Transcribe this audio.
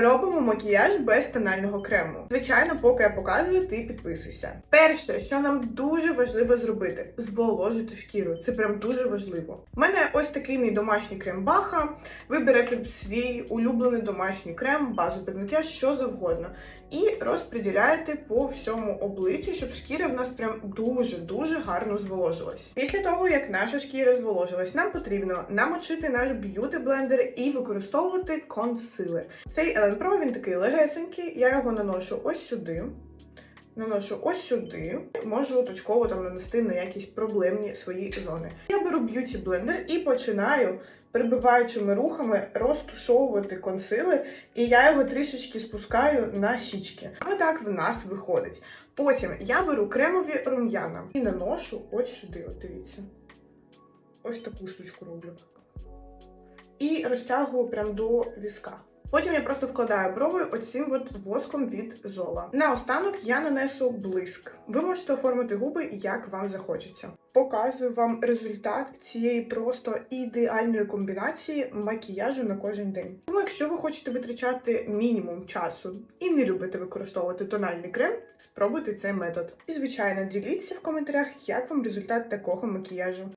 Робимо макіяж без тонального крему. Звичайно, поки я показую, ти підписуйся. Перше, що нам дуже важливо зробити, зволожити шкіру. Це прям дуже важливо. У мене ось такий мій домашній крем Баха. Ви берете свій улюблений домашній крем, базу під макіяж, що завгодно, і розподіляєте по всьому обличчю, щоб шкіра в нас прям дуже-дуже гарно зволожилась. Після того, як наша шкіра зволожилась, нам потрібно намочити наш б'юти блендер і використовувати консилер. Цей Ellen Pro, він такий легесенький, я його наношу ось сюди. Наношу ось сюди, можу точково там нанести на якісь проблемні свої зони. Я беру б'юті блендер і починаю прибиваючими рухами розтушовувати консилер, і я його трішечки спускаю на щічки. Саме так в нас виходить. Потім я беру кремові рум'яна і наношу ось сюди. От дивіться. Ось таку штучку роблю. І розтягую прям до візка. Потім я просто вкладаю брови оцим от воском від зола. Наостанок я нанесу блиск. Ви можете оформити губи як вам захочеться. Показую вам результат цієї просто ідеальної комбінації макіяжу на кожен день. Тому, якщо ви хочете витрачати мінімум часу і не любите використовувати тональний крем, спробуйте цей метод. І звичайно, діліться в коментарях, як вам результат такого макіяжу.